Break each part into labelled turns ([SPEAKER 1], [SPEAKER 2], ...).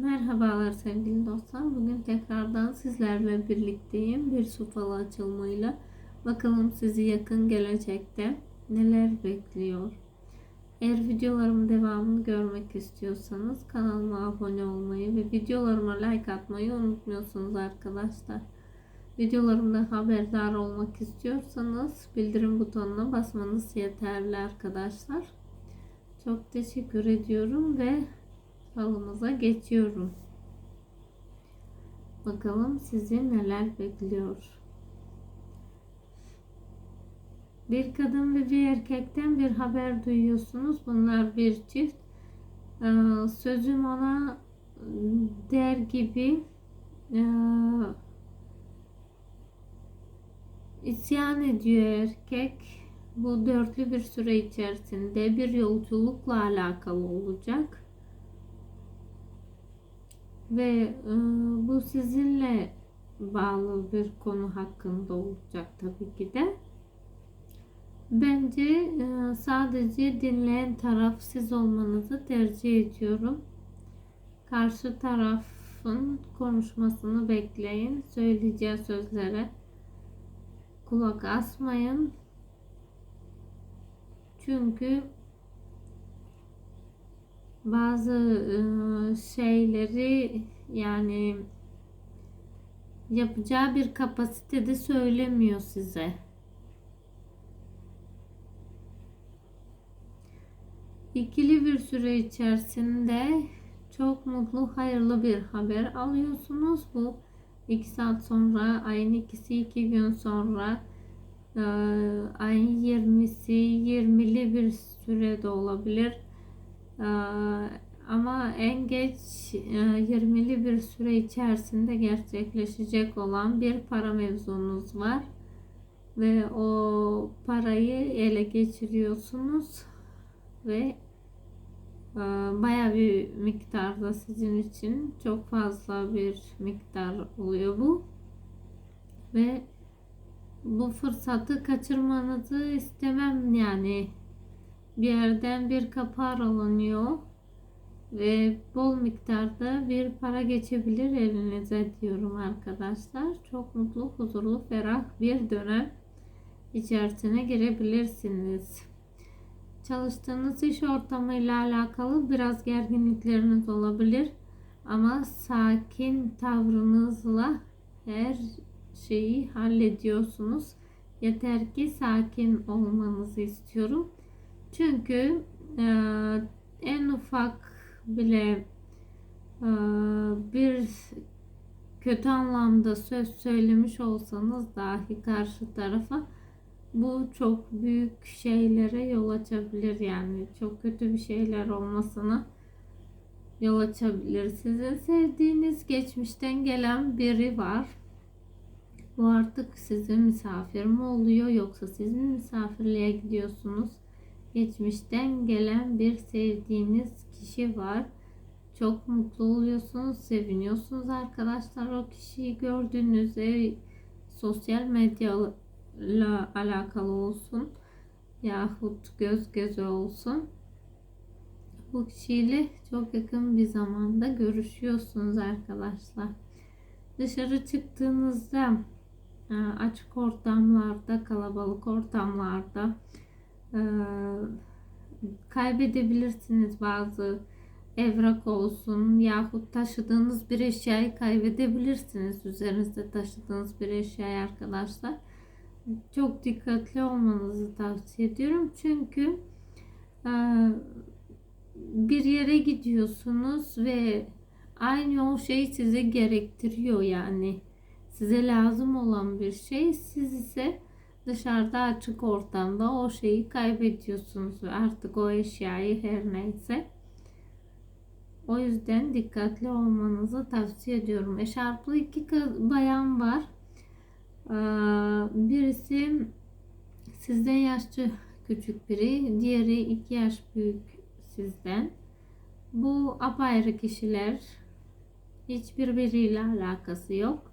[SPEAKER 1] Merhabalar sevgili dostlar. Bugün tekrardan sizlerle birlikteyim. Bir su falı açılımıyla. Bakalım sizi yakın gelecekte neler bekliyor. Eğer videolarımın devamını görmek istiyorsanız kanalıma abone olmayı ve videolarıma like atmayı unutmuyorsunuz arkadaşlar. Videolarımda haberdar olmak istiyorsanız bildirim butonuna basmanız yeterli arkadaşlar. Çok teşekkür ediyorum ve falımıza geçiyorum. Bakalım sizi neler bekliyor. Bir kadın ve bir erkekten bir haber duyuyorsunuz. Bunlar bir çift. Ee, sözüm ona der gibi e, isyan ediyor erkek. Bu dörtlü bir süre içerisinde bir yolculukla alakalı olacak ve e, bu sizinle bağlı bir konu hakkında olacak tabii ki de. Bence e, sadece dinleyen taraf siz olmanızı tercih ediyorum. Karşı tarafın konuşmasını bekleyin. Söyleyeceği sözlere kulak asmayın. Çünkü bazı e, şeyleri yani yapacağı bir kapasitede söylemiyor size. İkili bir süre içerisinde çok mutlu, hayırlı bir haber alıyorsunuz. Bu iki saat sonra, ayın ikisi iki gün sonra, e, ayın 20'si, 20'li bir sürede olabilir ama en geç 20'li e, bir süre içerisinde gerçekleşecek olan bir para mevzunuz var. Ve o parayı ele geçiriyorsunuz ve e, baya bir miktarda sizin için çok fazla bir miktar oluyor bu. Ve bu fırsatı kaçırmanızı istemem yani bir yerden bir kapı aralanıyor ve bol miktarda bir para geçebilir elinize diyorum arkadaşlar. Çok mutlu, huzurlu, ferah bir dönem içerisine girebilirsiniz. Çalıştığınız iş ortamıyla alakalı biraz gerginlikleriniz olabilir ama sakin tavrınızla her şeyi hallediyorsunuz. Yeter ki sakin olmanızı istiyorum. Çünkü e, en ufak bile e, bir kötü anlamda söz söylemiş olsanız dahi karşı tarafa bu çok büyük şeylere yol açabilir yani çok kötü bir şeyler olmasına yol açabilir. Sizin sevdiğiniz geçmişten gelen biri var. Bu artık sizin misafir mi oluyor yoksa siz mi misafirliğe gidiyorsunuz? Geçmişten gelen bir sevdiğiniz kişi var. Çok mutlu oluyorsunuz, seviniyorsunuz arkadaşlar o kişiyi gördüğünüzde sosyal medya ile alakalı olsun yahut göz göze olsun. Bu kişiyle çok yakın bir zamanda görüşüyorsunuz arkadaşlar. Dışarı çıktığınızda e, açık ortamlarda, kalabalık ortamlarda kaybedebilirsiniz bazı evrak olsun yahut taşıdığınız bir eşyayı kaybedebilirsiniz. Üzerinizde taşıdığınız bir eşyayı arkadaşlar. Çok dikkatli olmanızı tavsiye ediyorum. Çünkü e, bir yere gidiyorsunuz ve aynı o şey size gerektiriyor yani. Size lazım olan bir şey. Siz ise dışarıda açık ortamda o şeyi kaybediyorsunuz artık o eşyayı her neyse. O yüzden dikkatli olmanızı tavsiye ediyorum. Eşarplı iki kız, bayan var. Ee, birisi sizden yaşça küçük biri, diğeri iki yaş büyük sizden. Bu apayrı kişiler. Hiçbirbiriyle alakası yok.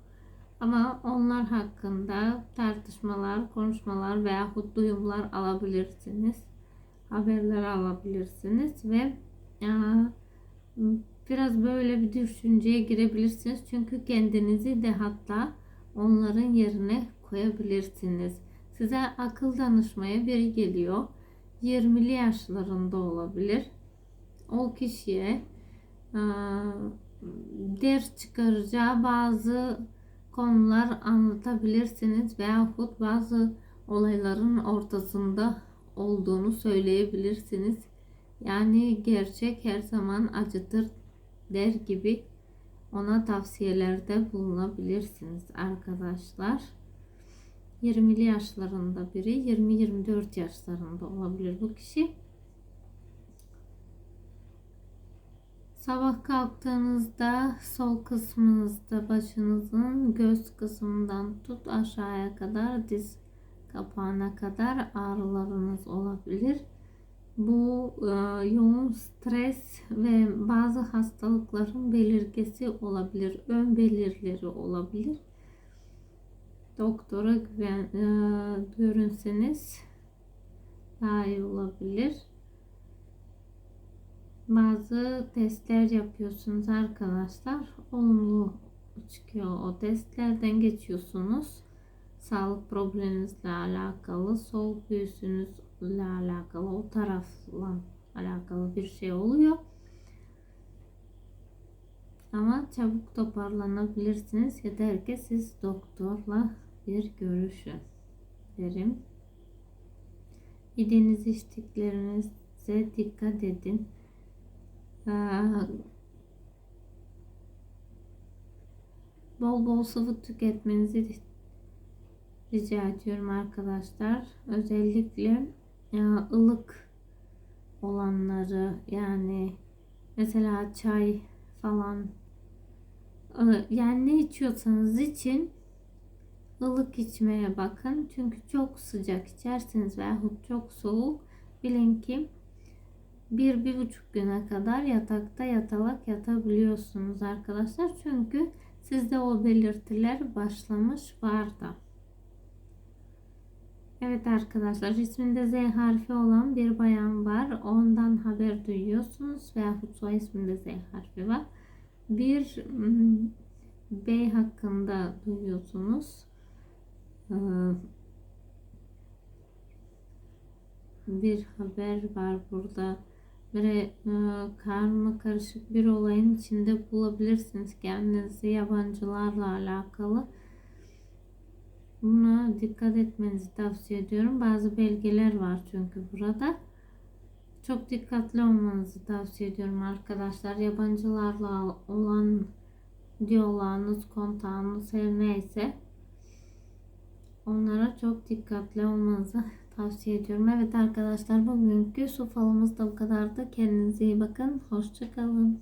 [SPEAKER 1] Ama onlar hakkında tartışmalar, konuşmalar veya duyumlar alabilirsiniz. Haberler alabilirsiniz ve biraz böyle bir düşünceye girebilirsiniz. Çünkü kendinizi de hatta onların yerine koyabilirsiniz. Size akıl danışmaya biri geliyor. 20'li yaşlarında olabilir. O kişiye e, ders çıkaracağı bazı konular anlatabilirsiniz veyahut bazı olayların ortasında olduğunu söyleyebilirsiniz. Yani gerçek her zaman acıtır der gibi ona tavsiyelerde bulunabilirsiniz arkadaşlar. 20'li yaşlarında biri, 20-24 yaşlarında olabilir bu kişi. Sabah kalktığınızda sol kısmınızda başınızın göz kısmından tut aşağıya kadar diz kapağına kadar ağrılarınız olabilir. Bu e, yoğun stres ve bazı hastalıkların belirgesi olabilir, ön belirleri olabilir. Doktora güven, e, görünseniz daha iyi olabilir. Bazı testler yapıyorsunuz arkadaşlar. Olumlu çıkıyor o testlerden geçiyorsunuz. Sağlık probleminizle alakalı, sol göğsünüzle alakalı, o tarafla alakalı bir şey oluyor. Ama çabuk toparlanabilirsiniz. Yeter ki siz doktorla bir görüşün derim. Yediğiniz içtiklerinize dikkat edin. Bol bol sıvı tüketmenizi rica ediyorum arkadaşlar. Özellikle ılık olanları yani mesela çay falan yani ne içiyorsanız için ılık içmeye bakın. Çünkü çok sıcak içerseniz veyahut çok soğuk bilin ki bir, bir buçuk güne kadar yatakta yatalak yatabiliyorsunuz arkadaşlar. Çünkü sizde o belirtiler başlamış vardı. Evet arkadaşlar isminde Z harfi olan bir bayan var. Ondan haber duyuyorsunuz veyahut soy isminde Z harfi var. Bir hmm, bey hakkında duyuyorsunuz. Ee, bir haber var burada böyle e, karma karışık bir olayın içinde bulabilirsiniz kendinizi yabancılarla alakalı. Buna dikkat etmenizi tavsiye ediyorum. Bazı belgeler var çünkü burada. Çok dikkatli olmanızı tavsiye ediyorum arkadaşlar. Yabancılarla olan diyaloglarınız, kontağınız her neyse onlara çok dikkatli olmanızı tavsiye ediyorum. Evet arkadaşlar bugünkü su da bu kadardı. Kendinize iyi bakın. Hoşçakalın.